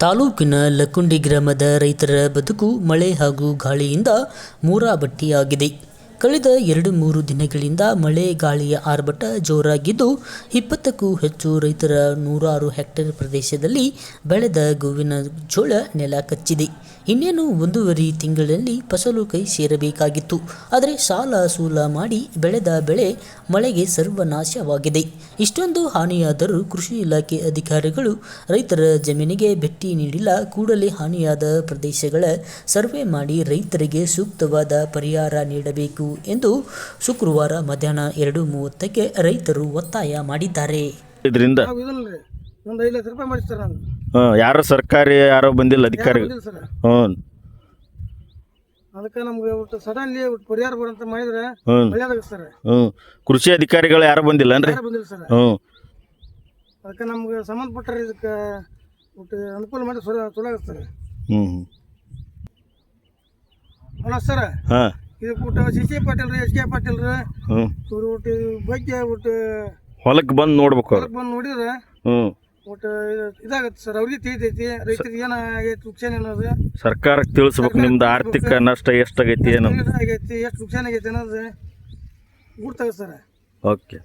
ತಾಲೂಕಿನ ಲಕ್ಕುಂಡಿ ಗ್ರಾಮದ ರೈತರ ಬದುಕು ಮಳೆ ಹಾಗೂ ಗಾಳಿಯಿಂದ ಮೂರಾಬಟ್ಟಿಯಾಗಿದೆ. ಕಳೆದ ಎರಡು ಮೂರು ದಿನಗಳಿಂದ ಮಳೆ ಗಾಳಿಯ ಆರ್ಭಟ ಜೋರಾಗಿದ್ದು, ಇಪ್ಪತ್ತಕ್ಕೂ ಹೆಚ್ಚು ರೈತರ ನೂರಾರು ಹೆಕ್ಟೇರ್ ಪ್ರದೇಶದಲ್ಲಿ ಬೆಳೆದ ಗೋವಿನ ಜೋಳ ನೆಲ ಕಚ್ಚಿದೆ. ಇನ್ನೇನು ಒಂದೂವರೆ ತಿಂಗಳಲ್ಲಿ ಫಸಲು ಕೈ ಸೇರಬೇಕಾಗಿತ್ತು. ಆದರೆ ಸಾಲ ಸೂಲ ಮಾಡಿ ಬೆಳೆದ ಬೆಳೆ ಮಳೆಗೆ ಸರ್ವನಾಶವಾಗಿದೆ. ಇಷ್ಟೊಂದು ಹಾನಿಯಾದರೂ ಕೃಷಿ ಇಲಾಖೆ ಅಧಿಕಾರಿಗಳು ರೈತರ ಜಮೀನಿಗೆ ಭೇಟಿ ನೀಡಿಲ್ಲ. ಕೂಡಲೇ ಹಾನಿಯಾದ ಪ್ರದೇಶಗಳ ಸರ್ವೆ ಮಾಡಿ ರೈತರಿಗೆ ಸೂಕ್ತವಾದ ಪರಿಹಾರ ನೀಡಬೇಕು. ಎಂದು ಶುಕ್ರವಾರ ಮಧ್ಯಾಹ್ನ ಎರಡು ಮೂವತ್ತಕ್ಕೆ ರೈತರು ಒತ್ತಾಯ ಮಾಡಿದ್ದಾರೆ. ಇದರಿಂದ? ಒಂದು ಐದು ಲಕ್ಷ ರೂಪಾಯಿ ಮಾಡಿಸ್ತಾರೆ ನಾನು ಹ್ಮ್ ಯಾರು ಸರ್ಕಾರಿ ಯಾರೋ ಬಂದಿಲ್ಲ ಅಧಿಕಾರಿ? ಬಂದಿಲ್ಲ ಸರ್. ಹ್ಮ್ ಅದಕ್ಕೆ ನಮ್ಗೆ ಒಟ್ಟು ಸಡನ್ಲಿ ಒಟ್ಟು ಪರಿಹಾರ ಬರಂತ ಮಾಡಿದ್ರೆ ಹ್ಮ್ ಒಳ್ಳೇದಾಗುತ್ತೆ ಸರ್. ಹ್ಮ್ ಕೃಷಿ ಅಧಿಕಾರಿಗಳು ಯಾರು ಬಂದಿಲ್ಲನ್ರಿ ಯಾರು ಬಂದಿಲ್ಲ ಸರ್. ಹ್ಮ್ ಅದಕ್ಕೆ ನಮ್ಗೆ ಸಂಬಂಧಪಟ್ಟರೆ ಇದಕ್ಕೆ ಒಟ್ಟು ಅನುಕೂಲ ಮಾಡಿ ಚಲೋ ಚಲೋ ಆಗುತ್ತೆ ಸರ್. ಹ್ಮ್ ಹ್ಮ್ ಅಲ್ಲ ಸರ್ ಹಾ. ಇದು ಬಂದ್ ಸಿ ಸಿ ಪಾಟೀಲ್ ರೀ ಎಚ್ ಕೆ ಪಾಟೀಲ್ ರೀ ಹ್ಮ್. ಇವ್ರು ಒಟ್ಟು ಬಗ್ಗೆ ಒಟ್ಟು ಹೊಲಕ್ಕೆ ಬಂದು ನೋಡ್ಬೇಕು ಅವ್ರು. ಬಂದು ನೋಡಿದ್ರೆ? ಹ್ಮ್. ಒಟ್ಟು ಇದು- ಇದಾಗತ್ತೆ ಸರ್ ಅವ್ರಿಗೆ ತಿಳಿತೈತಿ. ರೈತರಿಗೆ ಏನಾಗೈತಿ ನುಕ್ಸಾನ ಅನ್ನೋದು? ಸರ್ಕಾರಕ್ಕೆ ತಿಳಿಸ್ಬೇಕು ನಿಮ್ದು ಆರ್ಥಿಕ ನಷ್ಟ ಎಷ್ಟಾಗೈತಿ ಏನು. ಆಗೈತಿ ಎಷ್ಟು ನುಕ್ಸಾನ ಆಗೈತಿ ಅನ್ನೋದು ಗುರ್ತಾಗತ್ತೆ ಸರ್. ಓಕೆ.